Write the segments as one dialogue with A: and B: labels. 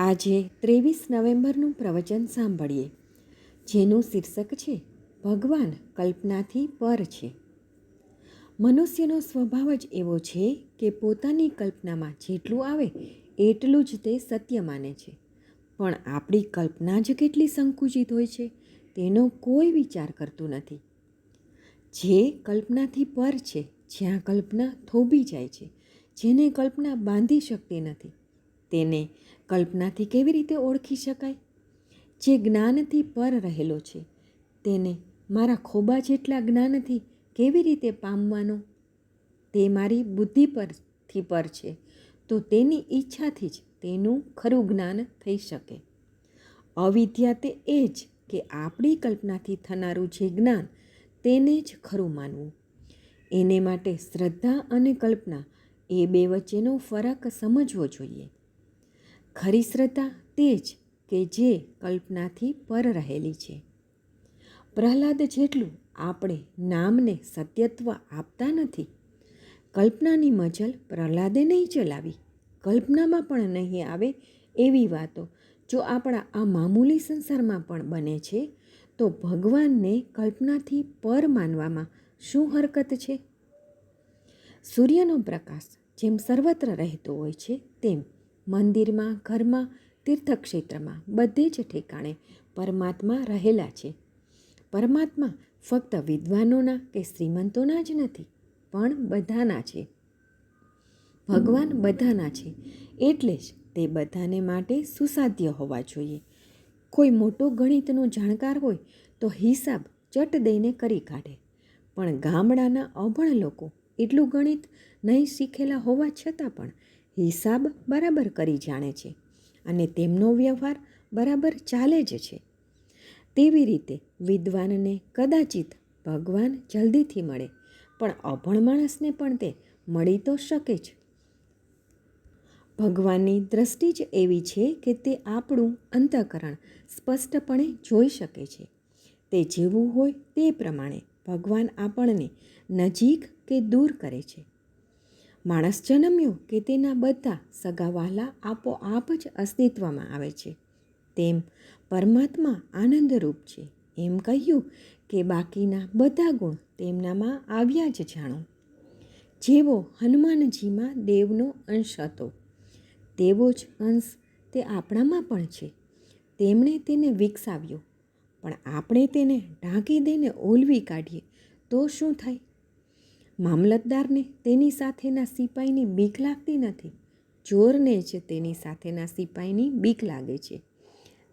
A: આજે ત્રેવીસ નવેમ્બરનું પ્રવચન સાંભળીએ, જેનું શીર્ષક છે, ભગવાન કલ્પનાથી પર છે. મનુષ્યનો સ્વભાવ જ એવો છે કે પોતાની કલ્પનામાં જેટલું આવે, એટલું જ તે સત્ય માને છે. પણ આપણી કલ્પના જ કેટલી સંકુચિત હોય છે, તેનો કોઈ વિચાર કરતું નથી. જે કલ્પનાથી પર છે, જ્યાં કલ્પના થોભી જાય છે, જેને કલ્પના બાંધી શકતી નથી તેને કલ્પનાથી કેવી રીતે ઓળખી શકાય? જે જ્ઞાનથી પર રહેલો છે, તેને મારા ખોબા જેટલા જ્ઞાનથી કેવી રીતે પામવાનો? તે મારી બુદ્ધિ પરથી પર છે, તો તેની ઈચ્છાથી જ તેનું ખરું જ્ઞાન થઈ શકે. અવિદ્યા તે એ જ કે આપણી કલ્પનાથી થનારું જે જ્ઞાન તેને જ ખરું માનવું. એને માટે શ્રદ્ધા અને કલ્પના એ બે વચ્ચેનો ફરક સમજવો જોઈએ. ખરી શ્રદ્ધા તે જ કે જે કલ્પનાથી પર રહેલી છે. પ્રહલાદ જેટલું આપણે નામને સત્યત્વ આપતા નથી. કલ્પનાની મજલ પ્રહલાદે નહીં ચલાવી. કલ્પનામાં પણ નહીં આવે એવી વાતો. જો આપણા આ મામૂલી સંસારમાં પણ બને છે, તો ભગવાનને કલ્પનાથી પર માનવામાં શું હરકત છે? સૂર્યનો પ્રકાશ જેમ સર્વત્ર રહેતો હોય છે, તેમ મંદિરમાં, ઘરમાં, તીર્થક્ષેત્રમાં, બધે જ ઠેકાણે પરમાત્મા રહેલા છે. પરમાત્મા ફક્ત વિદ્વાનોના કે શ્રીમંતોના જ નથી, પણ બધાના છે. ભગવાન બધાના છે, એટલે જ તે બધાને માટે સુસાધ્ય હોવા જોઈએ. કોઈ મોટો ગણિતનો જાણકાર હોય તો હિસાબ ચટ દઈને કરી કાઢે. પણ ગામડાના અભણ લોકો એટલું ગણિત નહીં શીખેલા હોવા છતાં પણ હિસાબ બરાબર કરી જાણે છે અને તેમનો વ્યવહાર બરાબર ચાલે જ છે. તેવી રીતે વિદ્વાનને કદાચિત ભગવાન જલ્દીથી મળે, પણ અભણ માણસને પણ તે મળી તો શકે જ. ભગવાનની દ્રષ્ટિ જ એવી છે કે તે આપણું અંતઃકરણ સ્પષ્ટપણે જોઈ શકે છે. તે જેવું હોય તે પ્રમાણે ભગવાન આપણને નજીક કે દૂર કરે છે. માણસ જન્મ્યો કે તેના બધા સગાવાલા આપોઆપ જ અસ્તિત્વમાં આવે છે. તેમ પરમાત્મા આનંદરૂપ છે. એમ કહ્યું કે બાકીના બધા ગુણ તેમનામાં આવ્યા જ જાણો. જેવો હનુમાનજીમાં દેવનો અંશ હતો, તેવો જ અંશ તે આપણામાં પણ છે. તેમણે તેને વિકસાવ્યો. પણ આપણે તેને ઢાંકી દઈને ઓલવી કાઢીએ તો શું થાય? મામલતદારને તેની સાથેના સિપાહીની બીક લાગતી નથી. ચોરને જ તેની સાથેના સિપાહીની બીક લાગે છે.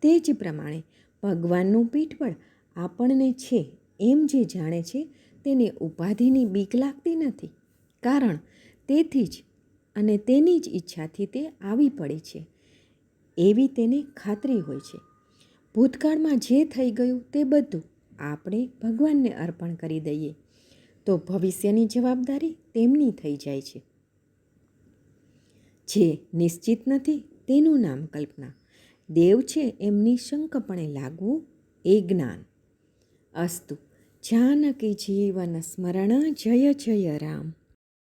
A: તે જ પ્રમાણે ભગવાનનું પીઠબળ આપણને છે એમ જે જાણે છે તેને ઉપાધિની બીક લાગતી નથી. કારણ તેથી જ અને તેની જ ઈચ્છાથી તે આવી પડી છે. એવી તેને ખાતરી હોય છે. ભૂતકાળમાં જે થઈ ગયું તે બધું આપણે ભગવાનને અર્પણ કરી દઈએ. તો ભવિષ્યની જવાબદારી તેમની થઈ જાય છે. જે નિશ્ચિત નથી તેનું નામ કલ્પના. દેવ છે એમ નિશંકપણે લાગવું એ જ્ઞાન. અસ્તુ, જાનકી જીવન સ્મરણ જય જય રામ.